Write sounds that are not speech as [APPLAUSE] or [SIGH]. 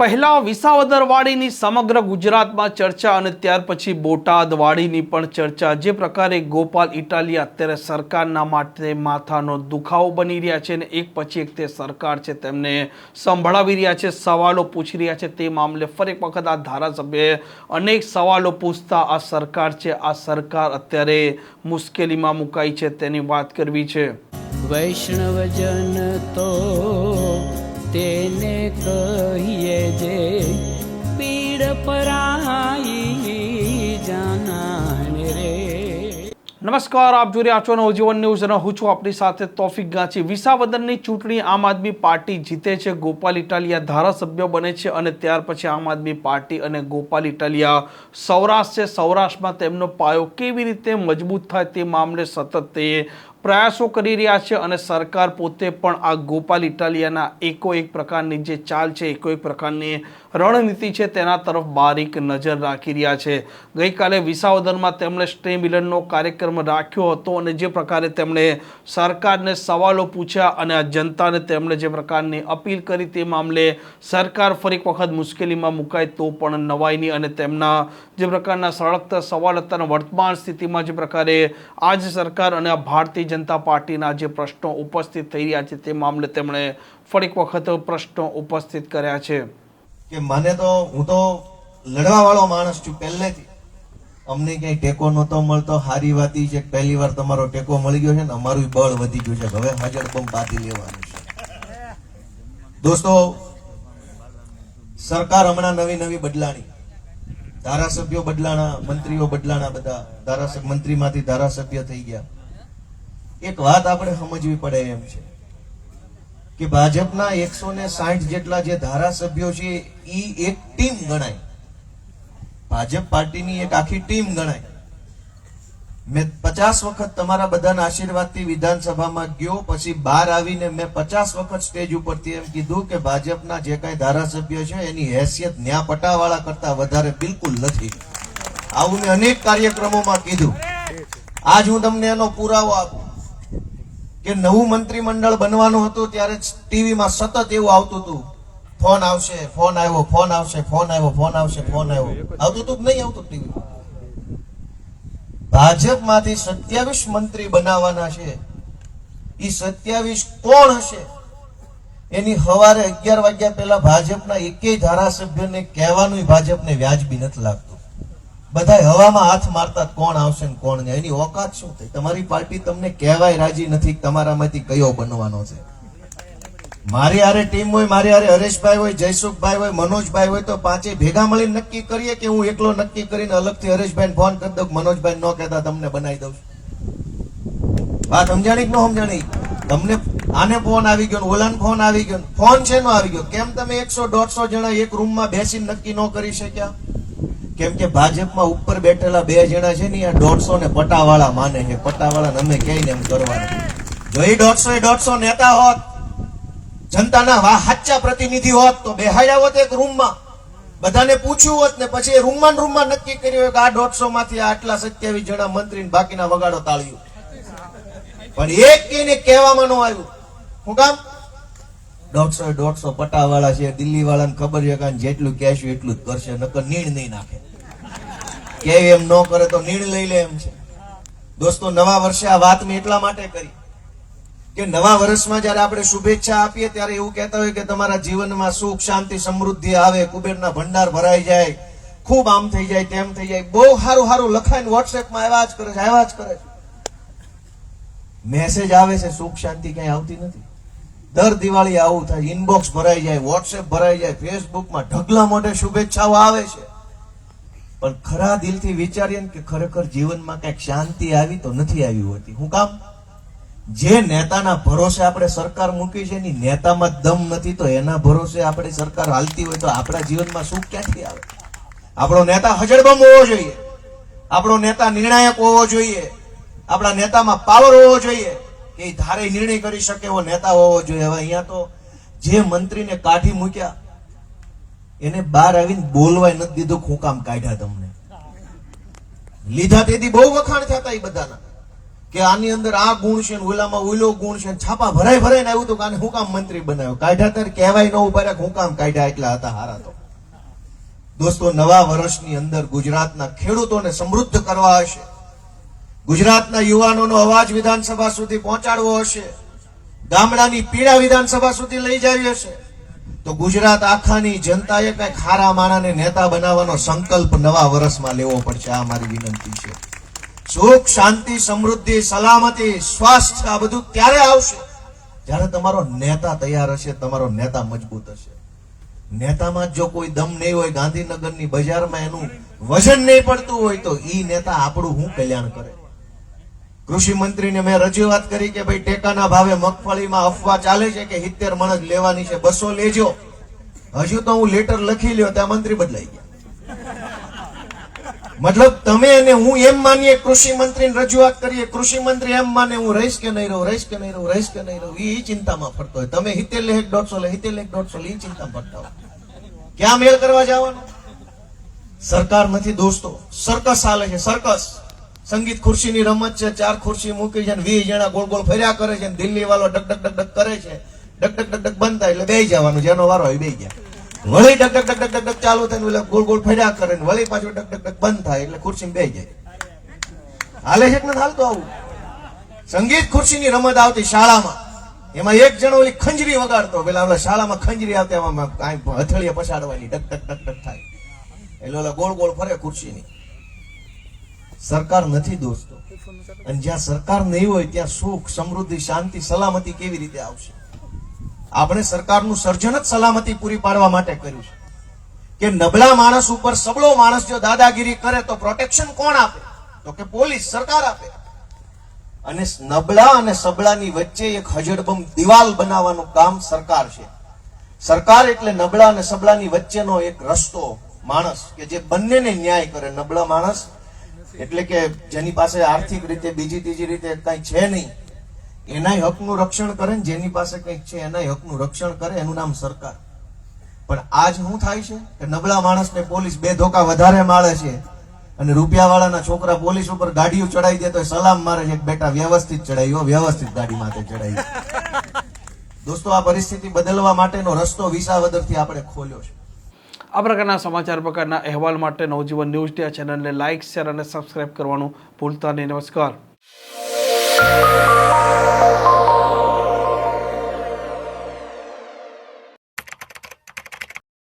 પહેલા વિસાવદરવાડીની સમગ્ર ગુજરાતમાં ચર્ચા અને ત્યાર પછી બોટાદવાડીની પણ ચર્ચા. જે પ્રકારે ગોપાલ ઇટાલિયા અત્યારે સરકારના માટે માથાનો દુખાવો બની રહ્યા છે અને એક પછી એક તે સરકાર છે તેમને સંભળાવી રહ્યા છે, સવાલો પૂછી રહ્યા છે. તે મામલે ફરી એક વખત આ ધારાસભ્યએ અનેક સવાલો પૂછતા આ સરકાર છે, આ સરકાર અત્યારે મુશ્કેલીમાં મુકાઈ છે તેની વાત કરવી છે. વૈષ્ણવજન તો તેને કહીએ જે પીડ પરાઈ જાનાને રે. નમસ્કાર, આપ જોઈ રહ્યા છો નવજીવન ન્યૂઝ અને હું છું આપણી સાથે તોફિક ગાંચી. વિસાવદનની ચૂંટણી આમ આદમી પાર્ટી જીતે છે, ગોપાલ ઇટાલિયા ધારાસભ્ય બને છે અને ત્યાર પછી આમ આદમી પાર્ટી અને ગોપાલ ઇટાલિયા સૌરાષ્ટ્ર છે. સૌરાષ્ટ્રમાં તેમનો પાયો કેવી રીતે મજબૂત થાય તે મામલે સતત તે પ્રયાસો કરી રહ્યા છે અને સરકાર પોતે પણ આ ગોપાલ ઇટાલિયાના એકો એક પ્રકારની જે ચાલ છે, એકો એક પ્રકારની રણનીતિ છે, તેના તરફ બારીક નજર રાખી રહ્યા છે. ગઈકાલે વિસાવદરમાં તેમણે સ્ટે મિલનનો કાર્યક્રમ રાખ્યો હતો અને જે પ્રકારે તેમણે સરકારને સવાલો પૂછ્યા અને આ જનતાને તેમણે જે પ્રકારની અપીલ કરી તે મામલે સરકાર ફરી વખત મુશ્કેલીમાં મુકાય તો પણ નવાઈની અને તેમના જે પ્રકારના સળગતા સવાલ હતા વર્તમાન સ્થિતિમાં જે પ્રકારે આજ સરકાર અને આ ભારતીય જનતા પાર્ટીના જે પ્રશ્નો ઉપસ્થિત થઈ રહ્યા છે તે મામલે તેમણે ફરી વખત પ્રશ્નો ઉપસ્થિત કર્યા છે. કે મને તો, હું તો લડવા વાળો માણસ છું પહેલેથી. અમને ક્યાંય ટેકો નહોતો મળતો. સારી વાત છે પહેલી વાર તમારો ટેકો મળી ગયો છે ને અમારું બળ વધી ગયું છે. હવે હાજર બંધ બાકી લેવાનું છે. દોસ્તો, સરકાર હમણાં નવી નવી બદલાણી. ધારાસભ્યો બદલાણા, મંત્રીઓ બદલાણા બધા. ધારાસભ્ય, મંત્રીમાંથી ધારાસભ્ય થઈ ગયા. એક વાત આપણે સમજવી પડે એમ છે કે ભાજપના એકસો ને સાઠ જેટલા જે ધારાસભ્યો છે, ઈ એક ટીમ ગણાય. ભાજપ પાર્ટીની એક આખી ટીમ ગણાય. મેં પચાસ વખત તમારા બધાના આશીર્વાદથી વિધાનસભામાં ગયો, પછી બહાર આવીને મેં પચાસ વખત સ્ટેજ ઉપરથી એમ કીધું કે ભાજપના જે કાંઈ ધારાસભ્ય છે, એની હેસિયત ન્યા પટાવાળા કરતા વધારે બિલકુલ નથી. આવું મેં અનેક કાર્યક્રમોમાં કીધું. આજ હું તમને એનો પુરાવો આપું. કે નવું મંત્રીમંડળ બનવાનું હતું ત્યારે ટીવીમાં સતત એવું આવતું હતું. ફોન આવશે, ફોન આવ્યો, ફોન આવશે, ફોન આવ્યો, ફોન આવશે, ફોન આવ્યો. આવતું હતું નહીં આવતું ટીવી ભાજપમાંથી સત્યાવીસ મંત્રી બનાવવાના છે. એ સત્યાવીસ કોણ હશે? એની હવારે અગિયાર વાગ્યા પહેલા ભાજપના એકેય ધારાસભ્યને કહેવાનું ભાજપને વ્યાજબી નથી લાગતું. બધા હવામાં હાથ મારતા કોણ આવશે ને કોણ નહીં. એની ઓકાત શું થઈ? તમારી પાર્ટી તમને કહેવાય રાજી નથી, તમારામાંથી કયો બનવાનો છે? મારી હારે ટીમ હોય, મારી હારે હરેશભાઈ હોય, જયસુખભાઈ હોય, મનોજભાઈ હોય, તો પાંચે ભેગા મળીને નક્કી કરીએ કે હું એકલો નક્કી કરીને અલગથી હરેશભાઈને ફોન કરી દઉં મનોજભાઈ ન કહેતા તમને બનાવી દઉં. વાત સમજાણી કે ન સમજાણી? તમને આને ફોન આવી ગયો ઓલાને ફોન આવી ગયો ફોન છે નો આવી ગયો? કેમ તમે એકસો, દોઢસો જણા એક રૂમમાં બેસીને નક્કી ન કરી શક્યા? કેમ કે ભાજપમાં ઉપર બેઠેલા બે જણા છે ને આ દોઢસો ને પટાવાળા માને છે. પટાવાળા અમે કહીને એમ કરવાના જો એ દોઢસો એ દોઢસો નેતા હોત, જનતાના વા સાચા પ્રતિનિધિ હોત, તો બેહાડ્યા હોત એક રૂમમાં. બધાને પૂછ્યું હોત ને પછી રૂમમાં રૂમમાં નક્કી કર્યું હોય કે આ દોઢસો માંથી આટલા સત્યાવીસ જણા મંત્રી બાકીના વગાડો તાળ્યું પણ એક કહેવામાં ન આવ્યું. શું કામ દોઢસો દોઢસો પટાવાળા છે દિલ્હી વાળાને ખબર છે કે જેટલું કહેશું એટલું જ કરશે, નકર નીણ નહીં નાખે. કે એમ ન કરે તો નીણ લઈ લે એમ છે. દોસ્તો, નવા વર્ષે આ વાત મેં એટલા માટે કરી કે નવા વર્ષમાં જ્યારે આપણે શુભેચ્છા આપીએ ત્યારે એવું કહેતા હોય કે તમારા જીવનમાં સુખ, શાંતિ, સમૃદ્ધિ આવે, કુબેરના ભંડાર ભરાઈ જાય, ખૂબ આમ થઈ જાય, તેમ થઈ જાય, બહુ સારું સારું લખાઈને વોટ્સએપમાં આવ્યા જ કરે છે આવ્યા જ કરે છે. મેસેજ આવે છે, સુખ, શાંતિ ક્યાંય આવતી નથી. દર દિવાળી આવું થાય ઇનબોક્સ ભરાઈ જાય વોટ્સએપ ભરાઈ જાય ફેસબુકમાં ઢગલા મોઢે શુભેચ્છાઓ આવે છે. પણ ખરા દિલથી વિચારીએ કે ખરેખર જીવનમાં કંઈક શાંતિ આવી તો નથી આવી હોતી. હું કામ? જે નેતાના ભરોસે આપણે સરકાર મૂકી છે એની નેતામાં દમ નથી, તો એના ભરોસે આપણે સરકાર હાલતી હોય તો આપણા જીવનમાં સુખ ક્યાંથી આવે? આપણો નેતા હજડબમ હોવો જોઈએ. આપણો નેતા નિર્ણાયક હોવો જોઈએ. આપણા નેતામાં પાવર હોવો જોઈએ. એ ધારે નિર્ણય કરી શકે એવો નેતા હોવો જોઈએ. હવે અહીંયા તો જે મંત્રીને કાઢી મૂક્યા, એને બહાર આવીને બોલવાય નથી દીધું હું કાઢ્યા તમને. લીધા તેથી બહુ વખાણ થતા એ બધાના. કે આની અંદર આ ગુણ છે ને ઓલામાં ઓલો ગુણ છે છાપા ભરાય ભરાય ને આવ્યું હતું કાને હુકામ મંત્રી બનાવ્યો. કાઢ્યા ત્યારે કહેવાય ન ઊભા કે હું કાઢ્યા એટલા હતા હારા તો. દોસ્તો, નવા વર્ષની અંદર ગુજરાતના ખેડૂતોને સમૃદ્ધ કરવા હશે. ગુજરાતના યુવાનોનો અવાજ વિધાનસભા સુધી પહોંચાડવો હશે. ગામડાની પીડા વિધાનસભા સુધી લઈ જવી હશે. તો ગુજરાત આખાની જનતાએ કંઈક ખારા માણાને નેતા બનાવવાનો સંકલ્પ નવા વર્ષમાં લેવો પડશે. આ મારી વિનંતી છે. સુખ, શાંતિ, સમૃદ્ધિ, સલામતી, સ્વાસ્થ્ય, આ બધું ત્યારે આવશે? જ્યારે તમારો નેતા તૈયાર હશે, તમારો નેતા મજબૂત હશે. નેતામાં જો કોઈ દમ નહીં હોય, ગાંધીનગરની બજારમાં એનું વજન નહીં પડતું હોય, તો ઈ નેતા આપણું હું કલ્યાણ કરે? કૃષિ મંત્રીને મેં રજૂઆત કરી કે ભાઈ ટેકાના ભાવે મગફળીમાં અફવા ચાલે છે કે હિત્તેર મણ લેવાની છે, બસો લેજો. હજુ તો હું લેટર લખી લ્યો, ત્યાં મંત્રી બદલાઈ ગયા. મતલબ તમે અને હું એમ માનીએ કૃષિ મંત્રીને રજૂઆત કરીએ, કૃષિ મંત્રી એમ માને હું રહીશ કે નહીં રહું, રહીશ કે નહીં રહું, રહીશ કે નહીં રહું એ ચિંતામાં ફરતો હોય. તમે હિત્તેર લે દોઢસો લે હિત્તેર લે એક, દોઢસો ઈ ચિંતામાં ફરતા હોય. ક્યાં મેળ કરવા જવાનું? સરકાર નથી દોસ્તો. સર્કસ ચાલે છે, સર્કસ. સંગીત ખુરશીની રમત છે ચાર ખુરશી મૂકી છે ને વીસ જણા ગોળ ગોળ ફર્યા કરે છે ને દિલ્હી વાળો ડક ડક ડક ડક કરે છે ડક ડક ડક ડક બંધ થાય એટલે બે જવાનું જેનો વારો હોય બે ગયા વળી ડક ડક ડક ડક ડક ચાલુ થાય એટલે ગોળ ગોળ ફર્યા કરે ને વળી પાછું ડક ડક ડક બંધ થાય એટલે ખુરશી બે જાય હાલે છે નથી હાલતું આવું સંગીત ખુરશીની રમત આવતી શાળામાં એમાં એક જણો ઓલી ખંજરી વગાડતો પેલા આપણે શાળામાં ખંજરી આવતી એમાં કાંઈ હથળીએ પછાડવાની ડક ડક ડક ડક થાય એટલે ઓલા ગોળ ગોળ ફરે ખુરશીની સરકાર નથી દોસ્તો. અને જ્યાં સરકાર નહીં હોય, ત્યાં સુખ, સમૃદ્ધિ, શાંતિ, સલામતી કેવી રીતે આવશે? આપણે સરકારનું સર્જન જ સલામતી પૂરી પાડવા માટે કર્યું છે. કે નબળા માણસ ઉપર સબળો માણસ જો દાદાગીરી કરે, તો પ્રોટેક્શન કોણ આપે? તો કે પોલીસ, સરકાર આપે. અને નબળા અને સબળાની વચ્ચે એક હજડબમ દિવાલ બનાવવાનું કામ સરકાર છે. સરકાર એટલે નબળા અને સબળાની વચ્ચેનો એક રસ્તો માણસ, કે જે બંનેને ન્યાય કરે. નબળા માણસ એટલે કે જેની પાસે આર્થિક રીતે બીજી ત્રીજી રીતે કઈ છે નહીં એનાય હકનું રક્ષણ કરે ને જેની પાસે કંઈક છે એનાય હકનું રક્ષણ કરે એનું નામ સરકાર. પણ આજ શું થાય છે કે નબળા માણસને પોલીસ બે ધોકા વધારે માળે છે અને રૂપિયાવાળાના છોકરા પોલીસ ઉપર ગાડીઓ ચડાવી દે તો સલામ મારે છે બેટા વ્યવસ્થિત ચડાવ્યો વ્યવસ્થિત ગાડી માથે ચડાવી [LAUGHS] દોસ્તો આ પરિસ્થિતિ બદલવા માટેનો રસ્તો વિસાવદરથી આપણે ખોલ્યો છે. આ પ્રકારના સમાચાર પ્રકારના અહેવાલ માટે નવજીવન ન્યૂઝ ડે ચેનલને લાઇક, શેર અને સબસ્ક્રાઇબ કરવાનું ભૂલતા નહીં. નમસ્કાર.